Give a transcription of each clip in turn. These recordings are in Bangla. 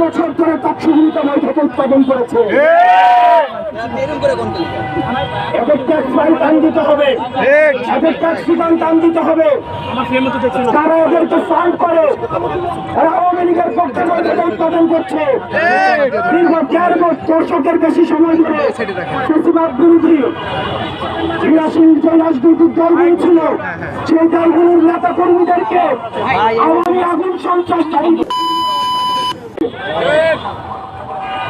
বছর ধরে উৎপাদন করেছে। এদের ট্যাক্স দান দিতে হবে। এদের ট্যাক্স দিতে হবে। তারা করে। তারা উৎপাদন করছে। দর্শকের বেশি সময় ধরে বেশিরভাগ বিরোধী ক্রিয়াশীল যে রাজনৈতিক ছিল, সেই দলগুলোর নেতা কর্মীদেরকে আওয়ামী আগুন সন্ত্রাস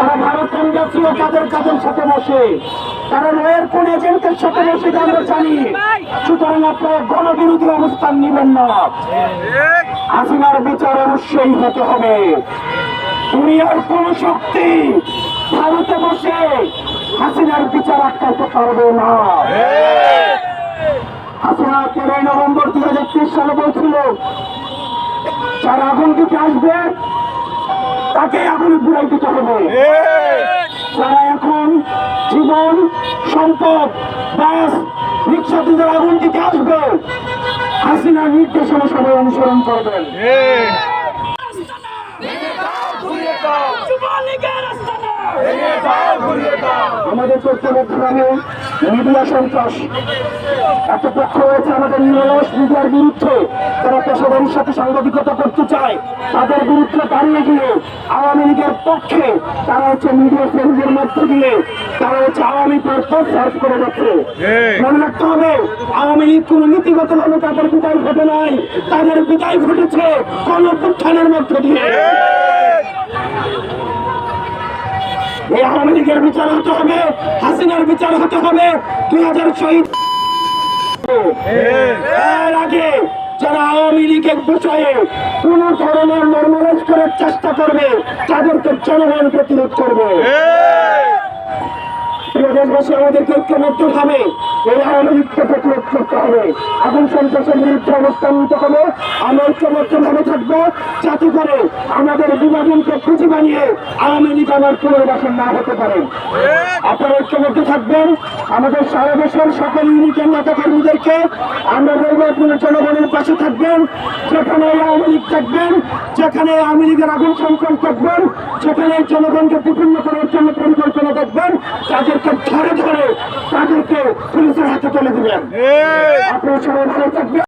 তারা ভারত কংগ্রেস ও কাদের কাদের সাথে বসে। তারা রয়ের কোন এজেন্টের সাথে বসে আমরা জানি। সুতরাং আপনারা গণবিরোধী অবস্থান নেবেন না। হাসিনার বিচার অবশ্যই হতে হবে। দুনিয়ার কোন শক্তি ভারতে বসে হাসিনার বিচার আটকাতে পারবে না। হাসিনা তেরোই নভেম্বর দুই হাজার ত্রিশ সালে বলছিল, যারা আগুন দিতে আসবে তাকে আগুনে পুরাই দিতে হবে। তারা এখন জীবন সম্পদ বাস রিক্সাতে আগুন দিতে আসবে। হাসিনা নির্দেশনা সবাই অনুসরণ করবেন। আমাদের চট্টগ্রামে মিডিয়া সন্ত্রাস। এত পক্ষ হয়েছে আমাদের নিরলস মিডিয়ার বিরুদ্ধে। যারা পেশাদারির সাথে সাংবাদিকতা করতে চায়। তাদের বিরুদ্ধে দাঁড়িয়ে গিয়ে আওয়ামী লীগের পক্ষে তারা হচ্ছে মিডিয়া ফেরুজের মধ্য দিয়ে তারা হচ্ছে আওয়ামী পারপোজ সার্চ করে যাচ্ছে। মনে রাখতে হবে আওয়ামী লীগ কোন নীতিগত ভাবে তাদের বিদায় ঘটে নাই। তাদের বিদায় ঘটেছে গণপুত্থানের মধ্য দিয়ে। এই আওয়ামী লীগের বিচার হতে হবে, হাসিনার বিচার হতে হবে দুই হাজার শহীদ এর আগে যারা আওয়ামী লীগের বিষয়ে কোন ধরনের নর্মালাইজ করার চেষ্টা করবে, তাদেরকে জনগণ প্রতিরোধ করবে। দেশবাসী, আমাদেরকে ঐক্যবদ্ধ ভাবে এই আওয়ামী লীগকে প্রতিরোধ করতে হবে। আগুন সন্ত্রাসের বিরুদ্ধে অবস্থান নিতে হবে। আমরা ঐক্যবদ্ধ ভাবে থাকব। যাতে করে আমাদের বিভাজনকে পুঁজি বানিয়ে আওয়ামী লীগ আমার পুনর্বাসন না হতে পারে। আপনারা ঐক্যবদ্ধ থাকবেন। আমাদের সারা দেশের সকল ইউনিটের নেতা কর্মীদেরকে আমরা বলব আপনারা জনগণের পাশে থাকবেন। যেখানে আওয়ামী লীগ থাকবেন যেখানে আওয়ামী লীগের আগুন সংকট থাকবেন যেখানে জনগণকে বিপন্ন করার জন্য পরিকল্পনা দেখবেন তাদেরকে ধরে ধরে তাদেরকে পুলিশের হাতে তুলে দিবেন। আপনারা সবাই ভালো থাকবেন।